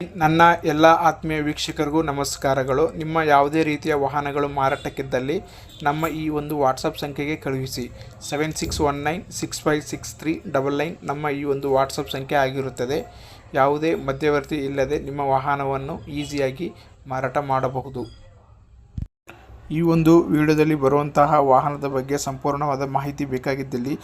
ನನ್ನ ಎಲ್ಲ ಆತ್ಮೀಯ ವೀಕ್ಷಕರಿಗೂ ನಮಸ್ಕಾರಗಳು. ನಿಮ್ಮ ಯಾವುದೇ ರೀತಿಯ ವಾಹನಗಳು ಮಾರಾಟಕ್ಕಿದ್ದಲ್ಲಿ ನಮ್ಮ ಈ ಒಂದು ವಾಟ್ಸಪ್ ಸಂಖ್ಯೆಗೆ ಕಳುಹಿಸಿ. Seven six one nine six five six three double nine ನಮ್ಮ ಈ ಒಂದು ವಾಟ್ಸಪ್ ಸಂಖ್ಯೆ ಆಗಿರುತ್ತದೆ. ಯಾವುದೇ ಮಧ್ಯವರ್ತಿ ಇಲ್ಲದೆ ನಿಮ್ಮ ವಾಹನವನ್ನು ಈಸಿಯಾಗಿ ಮಾರಾಟ ಮಾಡಬಹುದು. ಈ ಒಂದು ವಿಡಿಯೋದಲ್ಲಿ ಬರುವಂತಹ ವಾಹನದ ಬಗ್ಗೆ ಸಂಪೂರ್ಣವಾದ ಮಾಹಿತಿ ಬೇಕಾಗಿದ್ದಲ್ಲಿ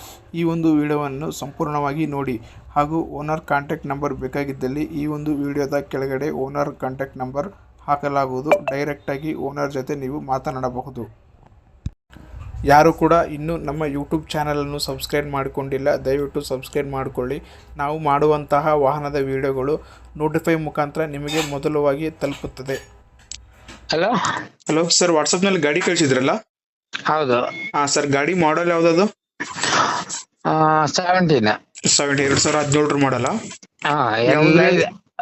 ಈ ಒಂದು ವಿಡಿಯೋವನ್ನು ಸಂಪೂರ್ಣವಾಗಿ ನೋಡಿ ಹಾಗೂ ಓನರ್ ಕಾಂಟ್ಯಾಕ್ಟ್ ನಂಬರ್ ಬೇಕಾಗಿದ್ದಲ್ಲಿ ಈ ಒಂದು ವಿಡಿಯೋದ ಕೆಳಗಡೆ ಓನರ್ ಕಾಂಟ್ಯಾಕ್ಟ್ ನಂಬರ್ ಹಾಕಲಾಗುವುದು. ಡೈರೆಕ್ಟಾಗಿ ಓನರ್ ಜೊತೆ ನೀವು ಮಾತನಾಡಬಹುದು. ಯಾರು ಕೂಡ ಇನ್ನೂ ನಮ್ಮ ಯೂಟ್ಯೂಬ್ ಚಾನಲನ್ನು ಸಬ್ಸ್ಕ್ರೈಬ್ ಮಾಡಿಕೊಂಡಿಲ್ಲ, ದಯವಿಟ್ಟು ಸಬ್ಸ್ಕ್ರೈಬ್ ಮಾಡಿಕೊಳ್ಳಿ. ನಾವು ಮಾಡುವಂತಹ ವಾಹನದ ವಿಡಿಯೋಗಳು ನೋಟಿಫೈ ಮುಖಾಂತರ ನಿಮಗೆ ಮೊದಲವಾಗಿ ತಲುಪುತ್ತದೆ. ಹಲೋ? ಹಲೋ ಸರ್ ವಾಟ್ಸಪ್ನಲ್ಲಿ ಗಾಡಿ ಕಳಿಸಿದ್ರಲ್ಲ? ಹೌದು. ಹಾ ಸರ್ ಗಾಡಿ ಮಾಡಲ್ ಯಾವ್ದದು? ಸೆವೆಂಟೀನ್ ಸೆವೆಂಟಿ ಎರಡು ಸಾವಿರ ಹದಿನೇಳರ ಮಾಡಲ್ಲ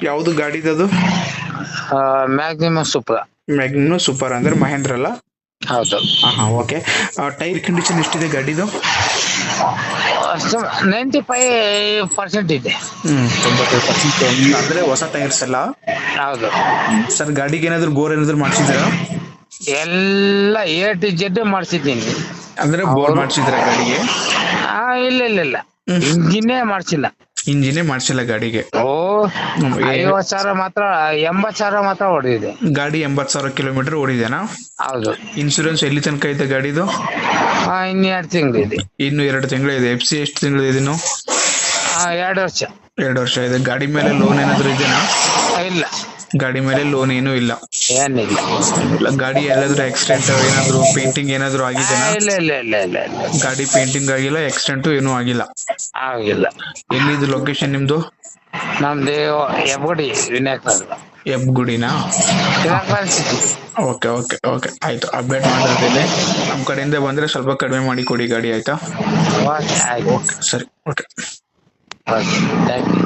ಯಾವುದು ಗಾಡಿದು ಅದು ಮ್ಯಾಕ್ಸಿಮಮ್ ಸೂಪರ್ ಮ್ಯಾಗ್ನಿಮಮ್ ಸೂಪರ್ ಅಂದ್ರೆ ಮಹೇಂದ್ರ ಅಲ್ಲ? ಹೌದು. ಹಾ ಓಕೆ ಟೈರ್ ಕಂಡೀಷನ್ ಎಷ್ಟಿದೆ ಗಾಡಿದು? ನೈಂಟಿ ಫೈವ್ ಪರ್ಸೆಂಟ್ ಇದೆ. ತೊಂಬತ್ತೈದು ಪರ್ಸೆಂಟ್ ಅಂದ್ರೆ ಹೊಸ ಟೈರ್ಸ್ ಎಲ್ಲ ಹೌದು. ಸರ್ ಗಾಡಿಗೆ ಏನಾದ್ರು ಬೋರ್ ಏನಾದ್ರು ಮಾಡ್ಸಿದ್ರ ಎಲ್ಲ ಎ ಟು ಜೆಡ್ ಮಾಡಿಸಿದ್ದೀನಿ. ಅಂದ್ರೆ ಬೋರ್ ಮಾಡಿಸಿದ್ರ ಗಾಡಿಗೆ? ಆ ಇಲ್ಲ ಇಲ್ಲ ಇಲ್ಲ. ಇಂಜಿನೇ ಮಾಡಿಸಿಲ್ಲ. ಇಂಜಿನೇ ಮಾಡಿಸಿಲ್ಲ ಗಾಡಿಗೆ. ಓ ಐವತ್ ಸಾವಿರ ಮಾತ್ರ ಎಂಬತ್ ಸಾವಿರ ಮಾತ್ರ ಹೊಡೆದಿದೆ ಗಾಡಿ ಎಂಬತ್ ಸಾವಿರ ಕಿಲೋಮೀಟರ್ ಓಡಿದೆನಾ? ಹೌದು. ಇನ್ಶೂರೆನ್ಸ್ ಎಲ್ಲಿ ತನಕ ಐತೆ ಗಾಡಿದು? ಆ, ಇನ್ನೆರಡು ತಿಂಗಳು ಇದೆ ಇನ್ನು ಎರಡು ತಿಂಗಳು ಇದೆ ಎಫ್ ಸಿ ಎಷ್ಟು ತಿಂಗಳು ಇದೆ ಇನ್ನು? ಆ, ಎರಡು ವರ್ಷ. ಎರಡು ವರ್ಷ ಇದೆ. ಗಾಡಿ ಮೇಲೆ ಲೋನ್ ಏನಾದ್ರು ಇದೆಯಾ? ಇಲ್ಲ. ಗಾಡಿ ಮೇಲೆ ಲೋನ್ ಏನೂ ಇಲ್ಲ. ಏನಿಲ್ಲ. ಇಲ್ಲ ಗಾಡಿ ಎಲ್ಲಾದ್ರೂ ಆಕ್ಸಿಡೆಂಟ್ ಏನಾದ್ರು ಪೇಂಟಿಂಗ್ ಏನಾದ್ರು ಆಗಿದೆ ಆಗಿದೆನಾ ಇಲ್ಲ ಇಲ್ಲ ಇಲ್ಲ ಇಲ್ಲ ಇಲ್ಲ. ಗಾಡಿ ಪೇಂಟಿಂಗ್ ಆಗಿಲ್ಲ ಆಕ್ಸಿಡೆಂಟ್ ಏನೂ ಆಗಿಲ್ಲ. ಆಗಿಲ್ಲ. ಎಲ್ಲಿದು ಲೊಕೇಶನ್ ನಿಮ್ದು? ನಮ್ದು ಹೆಬ್ಬಡಿ Vinayak Nagar ಹೆಬ್ಗುಡಿನಾ? Vinayak Nagar city okay okay okay. ಆಯ್ತು ಅಪ್ಡೇಟ್ ಮಾಡಿರ್ತೀನಿ ನಮ್ಮ ಕಡೆಯಿಂದ ಬಂದ್ರೆ ಸ್ವಲ್ಪ ಕಡಿಮೆ ಮಾಡಿ ಕೊಡಿ ಗಾಡಿ ಆಯ್ತಾ? ಓಕೆ ಆಯ್ತು. ಸರಿ ಓಕೆ. Perfect. Thank you.